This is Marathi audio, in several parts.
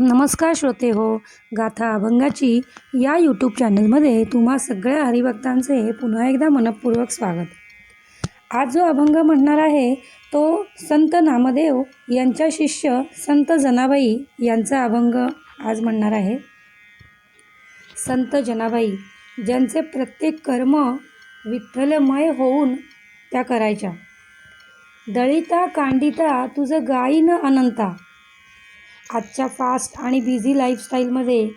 नमस्कार श्रोते हो गाथा अभंगाची या यूट्यूब चॅनलमध्ये तुम्हा सगळ्या हरिभक्तांचे पुन्हा एकदा मनपूर्वक स्वागत. आज जो अभंग म्हणणार आहे तो संत नामदेव यांच्या शिष्य संत जनाबाई यांचा अभंग आज म्हणणार आहे. संत जनाबाई ज्यांचे प्रत्येक कर्म विठ्ठलमय होऊन त्या करायच्या. दळिता कांडिता तुझं गाईन अनंता आजच्या फास्ट आणि बिझी लाईफस्टाईलमध्ये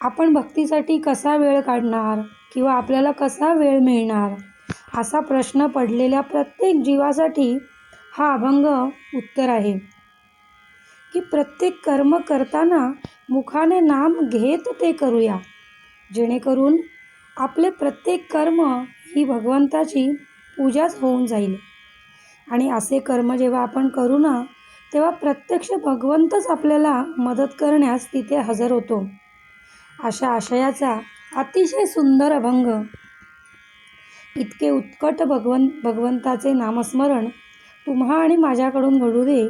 आपण भक्तीसाठी कसा वेळ काढणार किंवा आपल्याला कसा वेळ मिळणार असा प्रश्न पडलेल्या प्रत्येक जीवासाठी हा अभंग उत्तर आहे. की प्रत्येक कर्म करताना मुखाने नाम घेत ते करूया. जेणेकरून आपले प्रत्येक कर्म ही भगवंताची पूजाच होऊन जाईल. आणि असे कर्म जेव्हा आपण करू ना तेव्हा प्रत्यक्ष भगवंतच आपल्याला मदत करण्यास तिथे हजर होतो. अशा आशयाचा अतिशय सुंदर अभंग. इतके उत्कट भगवं भगवंताचे नामस्मरण तुम्हा आणि माझ्याकडून घडू दे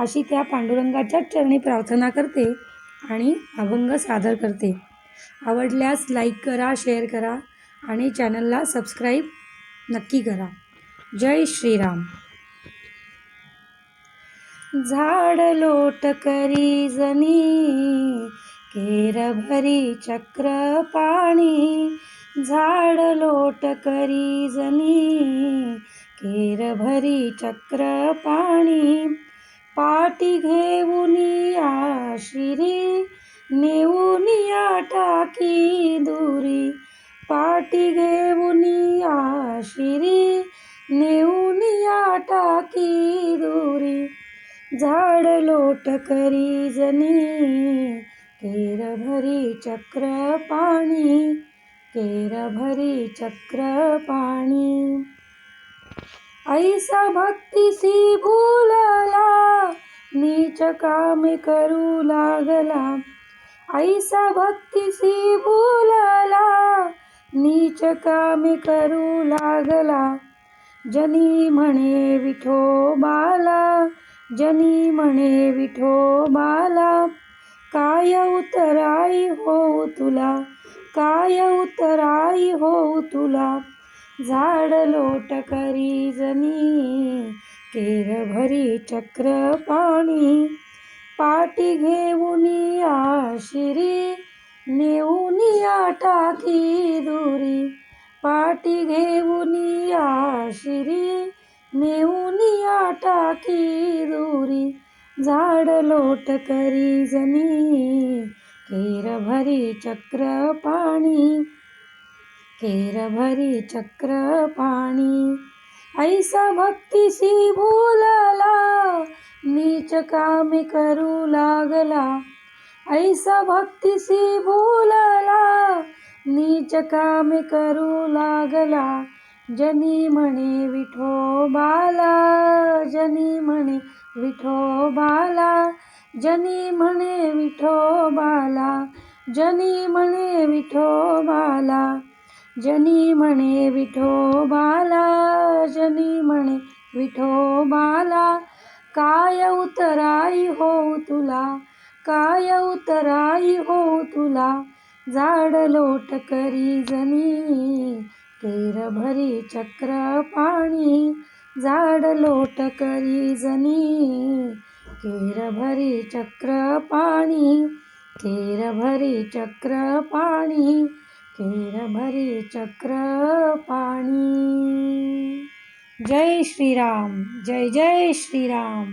अशी त्या पांडुरंगाच्याच चरणी प्रार्थना करते आणि अभंग सादर करते. आवडल्यास लाईक करा शेअर करा आणि चॅनलला सबस्क्राईब नक्की करा. जय श्रीराम. झाड लोट करी जनी केर भरी चक्र पाणी. झाड लोट करी जनी केर भरी चक्र पाणी. पाटी घेऊन शिरी नेऊन या टाकी दुरी. पाटी घेऊन शिरी नेऊन या टाकी दुरी. झाड लोट करी जनी केर भरी चक्र पाणी केर भरी चक्र पाणी. ऐसा भक्तीसी भूलला नीच कामे करू लागला. ऐसा भक्तीसी भूलला नीच कामे करू लागला. जनी म्हणे विठो बाला जनी म्हणे विठो बाला काय उतराई हो तुला? काय उतराई हो तुला? झाड लोट करी जनी केर भरी चक्र पाणी. पाटी घेऊन शिरी नेऊन टाकी दुरी. पाटी घेऊन शिरी नेऊन टाकी दुरी झाड लोट करी जनी केर भरी चक्र पाणी केर भरी चक्र पाणी. ऐसा भक्तीशी भूलला नीच कामे करू लागला. ऐसा भक्तीसी भूलला नीच कामे करू लागला. जनी म्हणे विठो बाला जनी म्हणे विठो बाला जनी म्हणे विठो बाला जनी म्हणे विठो बाला जनी म्हणे विठो बाला जनी म्हणे विठो बाला काय उतराई हो तुला काय उतराई हो तुला झाड लोट करी जनी केर भरी चक्र पाणी झाड लोट करी जनी. केर भरी चक्र पाणी केर भरी चक्र पाणी केर भरी चक्र पाणी. जय श्रीराम जय जय श्रीराम.